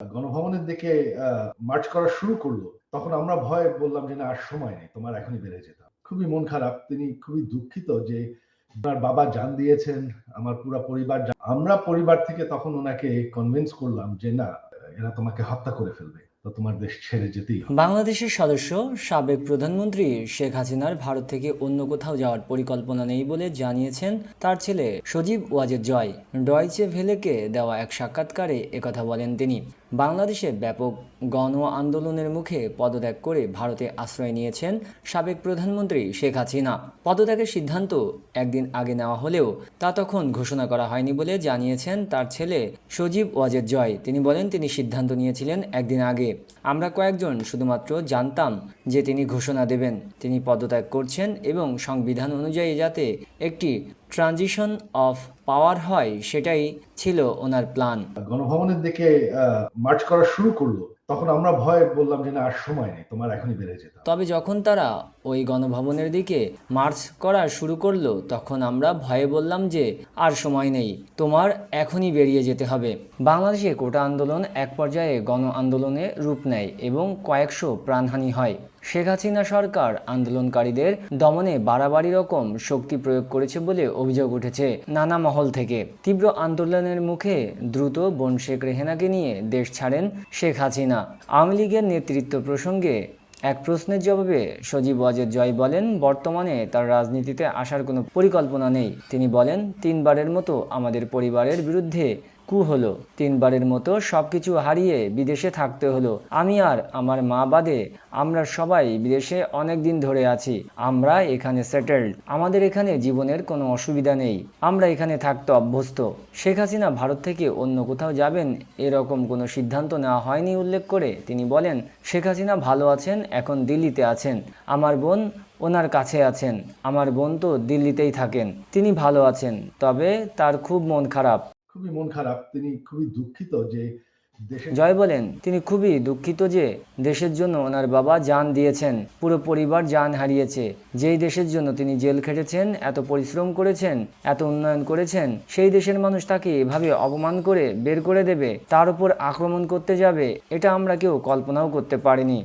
গণভবনের দিকে মার্চ করা শুরু করল, তখন আমরা ভয় বললাম যে না, আর সময় নেই, তোমার এখনই বেড়ে যেতে খুবই মন খারাপ, তিনি খুবই দুঃখিত যে আপনার বাবা জান দিয়েছেন, আমার পুরো পরিবার আমরা পরিবার থেকে তখন ওনাকে কনভিন্স করলাম যে না, এরা তোমাকে হত্যা করে ফেলবে। তো তোমার দেশ ছেড়ে যেতেই বাংলাদেশের সদস্য, সাবেক প্রধানমন্ত্রী শেখ হাসিনার ভারত থেকে অন্য কোথাও যাওয়ার পরিকল্পনা নেই বলে জানিয়েছেন তার ছেলে সজীব ওয়াজেদ জয়। ডয়চে ভেলেকে দেওয়া এক সাক্ষাৎকারে একথা বলেন তিনি। বাংলাদেশে ব্যাপক গণ আন্দোলনের মুখে পদত্যাগ করে ভারতে আশ্রয় নিয়েছেন সাবেক প্রধানমন্ত্রী শেখ হাসিনা। পদত্যাগের সিদ্ধান্ত একদিন আগে নেওয়া হলেও তা তখন ঘোষণা করা হয়নি বলে জানিয়েছেন তার ছেলে সজীব ওয়াজেদ জয়। তিনি বলেন, তিনি সিদ্ধান্ত নিয়েছিলেন একদিন আগে। আমরা কয়েকজন শুধুমাত্র জানতাম যে তিনি ঘোষণা দেবেন, তিনি পদত্যাগ করছেন এবং সংবিধান অনুযায়ী যাতে একটি ট্রানজিশন অফ পাওয়ার হয় সেটাই ছিল ওনার প্ল্যান। গণভবনের দিকে মার্চ করা শুরু করল তখন আমরা ভয় বললাম যে না আর সময় নেই তোমার এখনই বেড়ে যেতে। তবে যখন তারা ওই গণভবনের দিকে মার্চ করা শুরু করল তখন আমরা ভয়ে বললাম যে আর সময় নেই তোমার এখনই বেরিয়ে যেতে হবে। বাংলাদেশে কোটা আন্দোলন এক পর্যায়ে গণ আন্দোলনে রূপ নেয় এবং কয়েকশো প্রাণহানি হয়। শেখ হাসিনা সরকার আন্দোলনকারীদের দমনে বাড়াবাড়ি রকম শক্তি প্রয়োগ করেছে বলে অভিযোগ উঠেছে নানা মহল থেকে। তীব্র আন্দোলনের মুখে দ্রুত বোন শেখ রেহেনাকে নিয়ে দেশ ছাড়েন শেখ হাসিনা। আওয়ামী লীগের নেতৃত্ব প্রসঙ্গে এক প্রশ্নের জবাবে সজীব ওয়াজেদ জয় বলেন, বর্তমানে তার রাজনীতিতে আসার কোনো পরিকল্পনা নেই। তিনি বলেন, তিনবারের মতো আমাদের পরিবারের বিরুদ্ধে কু হলো, তিনবারের মতো সবকিছু হারিয়ে বিদেশে থাকতে হলো। আমি আর আমার মা বাদে আমরা সবাই বিদেশে অনেক দিন ধরে আছি। আমরা এখানে সেটেলড আমাদের এখানে জীবনের কোনো অসুবিধা নেই। আমরা এখানে থাকতে অভ্যস্ত। শেখ হাসিনা ভারত থেকে অন্য কোথাও যাবেন এরকম কোনো সিদ্ধান্ত নেওয়া হয়নি উল্লেখ করে তিনি বলেন, শেখ হাসিনা ভালো আছেন, এখন দিল্লিতে আছেন। আমার বোন ওনার কাছে আছেন। আমার বোন তো দিল্লিতেই থাকেন। তিনি ভালো আছেন। তবে তার খুব মন খারাপ। খুবই মন খারাপ, তিনি খুবই দুঃখিত যে জয় বলেন, তিনি খুবই দুঃখিত যে দেশের জন্য ওনার বাবা জান দিয়েছেন, পুরো পরিবার জান হারিয়েছে। যেই দেশের জন্য তিনি জেল খেটেছেন, এত পরিশ্রম করেছেন, এত উন্নয়ন করেছেন, সেই দেশের মানুষ তাকে এভাবে অপমান করে বের করে দেবে, তার উপর আক্রমণ করতে যাবে, এটা আমরা কেউ কল্পনাও করতে পারিনি।